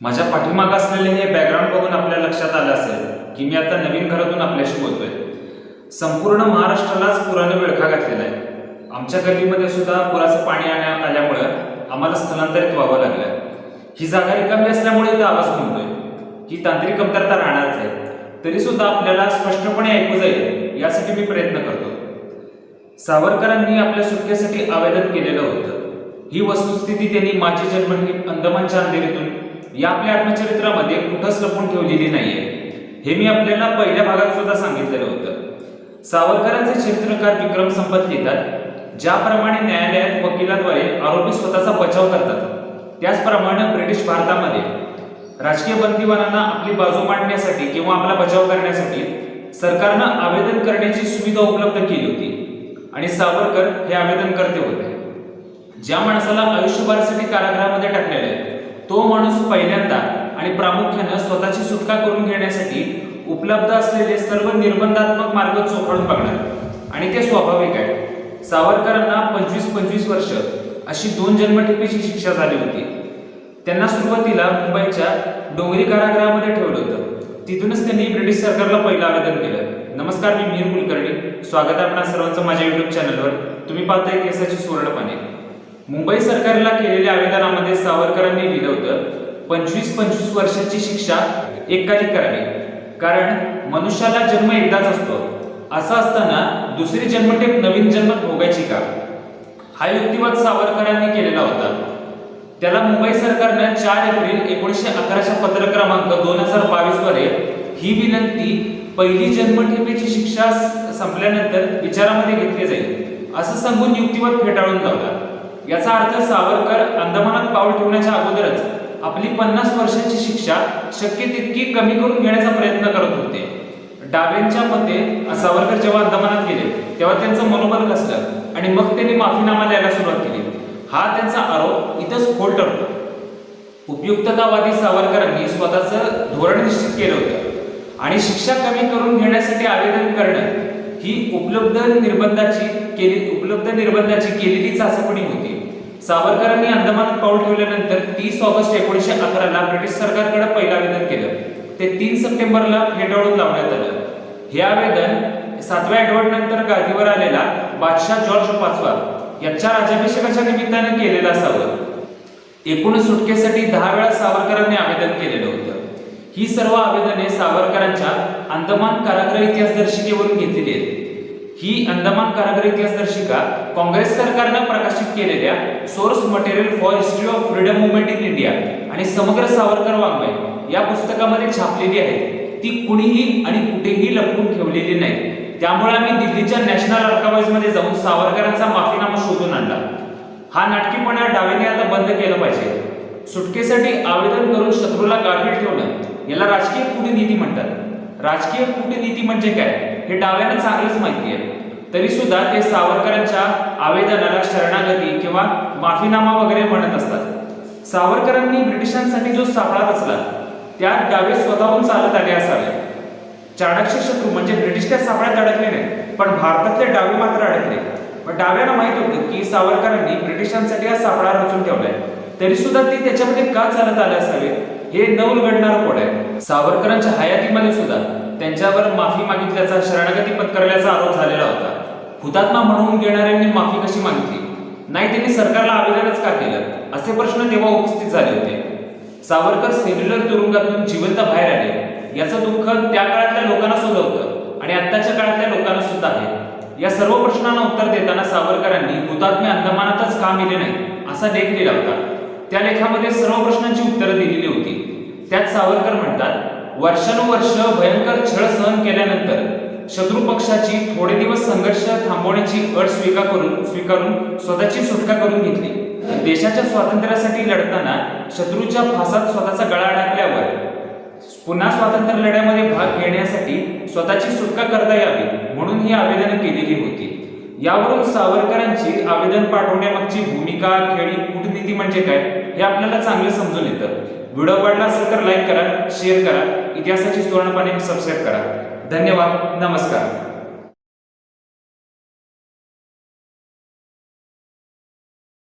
माझ्या पाठीमाग असलेले हे बॅकग्राऊंड बघून आपल्या लक्षात आलं असेल की मी आता नवीन घरातून आपल्याशी बोलतोय. संपूर्ण महाराष्ट्रालाच पुराने विळखा घातलेला आहे. आमच्या गल्लीमध्ये सुद्धा पुराचं पाणी आल्यामुळं आम्हाला स्थलांतरित व्हावं लागलं ही जागा रिकामी असल्यामुळे इथं आवाज म्हणतोय ही तांत्रिक कमतरता राहणारच आहे. तरी सुद्धा आपल्याला स्पष्टपणे ऐकू जाईल यासाठी मी प्रयत्न करतो. सावरकरांनी आपल्या सुटकेसाठी आवेदन केलेलं होतं. ही वस्तुस्थिती त्यांनी माझी जन्म अंदमानच्या अंधेरीतून या आपल्या आत्मचरित्रामध्ये कुठंच लपून ठेवलेली नाहीये. हे मी आपल्याला पहिल्या भागात सुद्धा सांगितलेलं होतं. सावरकरांचे चरित्रकार विक्रम संपत लिहितात ज्याप्रमाणे न्यायालयात वकिलाद्वारे आरोपी स्वतःचा बचाव करतात त्याचप्रमाणे ब्रिटिश भारतामध्ये राजकीय बंदीवानांना आपली बाजू मांडण्यासाठी किंवा आपला बचाव करण्यासाठी सरकारनं आवेदन करण्याची सुविधा उपलब्ध केली होती आणि सावरकर हे आवेदन करते होते. ज्या माणसाला आयुष्यभरासाठी कारागृहामध्ये टाकलेले आहे तो माणूस पहिल्यांदा आणि प्रामुख्यानं स्वतःची सुटका करून घेण्यासाठी उपलब्ध असलेले सर्व निर्बंधात्मक मार्ग चोखाळून बघणार. आणि ते स्वाभाविक आहे. सावरकरांना पंचवीस पंचवीस वर्ष अशी दोन जन्मठेपीची शिक्षा झाली होती. त्यांना सुरुवातीला मुंबईच्या डोंगरी कारागृहामध्ये ठेवलं होतं. तिथूनच त्यांनी ब्रिटिश सरकारला पहिलं आवेदन केलं. नमस्कार मी मीर कुलकर्णी. स्वागत आहे आपणा सर्वांचं माझ्या युट्यूब चॅनलवर तुम्ही पाहताय केसाची सुवर्णपाने मुंबई सरकारला केलेल्या आवेदनामध्ये सावरकरांनी लिहिलं होतं पंचवीस पंचवीस वर्षाची शिक्षा एकाधिक करावी. कारण मनुष्याला जन्म एकदाच असतो. असं असताना दुसरी जन्मटेप नवीन जन्म भोगायची का? हा युक्तिवाद सावरकरांनी केलेला होता. त्याला मुंबई सरकारनं चार एप्रिल एकोणीसशे अकराच्या पत्र क्रमांक दोन हजार बावीस ही विनंती पहिली जन्मठेपेची शिक्षा संपल्यानंतर विचारामध्ये घेतली जाईल असं सांगून युक्तिवाद फेटाळून लावला. याचा अर्थ सावरकर अंदमानात पाऊल ठेवण्याच्या अगोदरच आपली पन्नास वर्षांची शिक्षा शक्य तितकी कमी करून घेण्याचा प्रयत्न करत होते. डाव्यांच्या मते सावरकर जेव्हा अंदमानात गेले तेव्हा त्यांचं मनोबल कसलं आणि मग त्यांनी माफीनामा द्यायला सुरुवात केली. हा त्यांचा आरोप इथंच खोल ठरतो. उपयुक्ततावादी सावरकरांनी स्वतःचं धोरण निश्चित केलं होतं आणि शिक्षा कमी करून घेण्यासाठी आवेदन करणं ही उपलब्ध निर्बंधाची केली उपलब्ध निर्बंधाची केलेली चाचपणी होती. सावरकरांनी अंदमानात पाऊल ठेवल्यानंतर तीस ऑगस्ट एकोणीसशे अकराला ब्रिटिश सरकारकडे पहिलं आवेदन केलं. ते तीन सप्टेंबरला फेटाळून लावण्यात आलं. हे आवेदन सातव्या एडवर्ड नंतर गादीवर आलेला बादशाह जॉर्ज पाचवा यांच्या राज्याभिषेकाच्या निमित्तानं केलेलं असावं. एकूण सुटकेसाठी दहा वेळा सावरकरांनी आवेदन केलेलं होतं. ही सर्व आवेदने सावरकरांच्या अंदमान कारागृह इतिहास दर्शिकेवरून घेतलेली आहेत. ही अंदमान कारागृह इतिहास दर्शिका काँग्रेस सरकारनं प्रकाशित केलेल्या source material for history of freedom movement in India आणि समग्र सावरकर वाङ्मय या पुस्तकामध्ये छापलेली आहे. ती कुणीही आणि कुठेही लपवून ठेवलेली नाही. त्यामुळे आम्ही दिल्लीच्या नॅशनल आर्कावाइजमध्ये जाऊन सावरकरांचा माफीनामा शोधून आणला. हा नाटकीपणा डावेने आता बंद केलं पाहिजे. सुटकेसाठी आवेदन करून शत्रूला गाफील ठेवणं राजकीय कूटनीती म्हणतात. राजकीय कूटनीती म्हणजे काय? हे डाव्यांना चांगलंच माहिती आहे तरी सुद्धा ते सावरकरांच्या आवेदनाला शरणागती किंवा माफीनामा वगैरे म्हणत असतात. सावरकरांनी ब्रिटिशांसाठी जो सापळा रचला त्यात डावे स्वतःहून चालत आले असावे. चाणक्य शत्रू म्हणजे ब्रिटिश त्या सापळ्यात अडकले नाही पण भारतातले डावे मात्र अडकले. पण डाव्यांना माहीत होतं की सावरकरांनी ब्रिटिशांसाठी हा सापळा रचून ठेवलाय. तरी सुद्धा ते त्याच्यामध्ये का चालत आले असावे? हे न उलगडणार कोड आहे? सावरकरांच्या हयातीमध्ये सुद्धा त्यांच्यावर माफी मागितल्याचा शरणागती पत्करल्याचा आरोप झालेला होता. हुतात्मा म्हणून घेणाऱ्यांनी माफी कशी मागितली? नाही त्यांनी सरकारला आवेदनच का केलं? असे प्रश्न तेव्हा उपस्थित झाले होते. सावरकर सेल्युलर तुरुंगातून जिवंत बाहेर आले. याचं दुःख त्या काळातल्या लोकांना सुद्धा होतं आणि आत्ताच्या काळातल्या लोकांना सुद्धा आहे. या सर्व प्रश्नांना उत्तर देताना सावरकरांनी हुतात्मे अंदमानातच का मिले नाही असा लेख लिहिला होता. त्या लेखामध्ये सर्व प्रश्नांची उत्तरं दिलेली होती. त्यात सावरकर म्हणतात वर्षानुवर्ष भयंकर छळ सहन केल्यानंतर शत्रू पक्षाची थोडे दिवस संघर्ष थांबवण्याची अट स्वीकार करून स्वीकारून स्वतःची सुटका करून घेतली. देशाच्या स्वातंत्र्यासाठी लढताना शत्रूच्या फासात स्वतःचा गळा अडकल्यावर पुन्हा स्वातंत्र्य लढ्यामध्ये भाग घेण्यासाठी स्वतःची सुटका करता यावी म्हणून ही आवेदन केलेली होती. यावरून सावरकरांची आवेदन पाठवण्यामागची भूमिका खेळी कूटनीती म्हणजे काय? हे आपल्याला चांगलं समजून येतं. व्हिडिओ आवडला असेल तर लाईक करा शेअर करा. इतिहासाची सुवर्णपाने सबस्क्राईब करा. धन्यवाद. नमस्कार.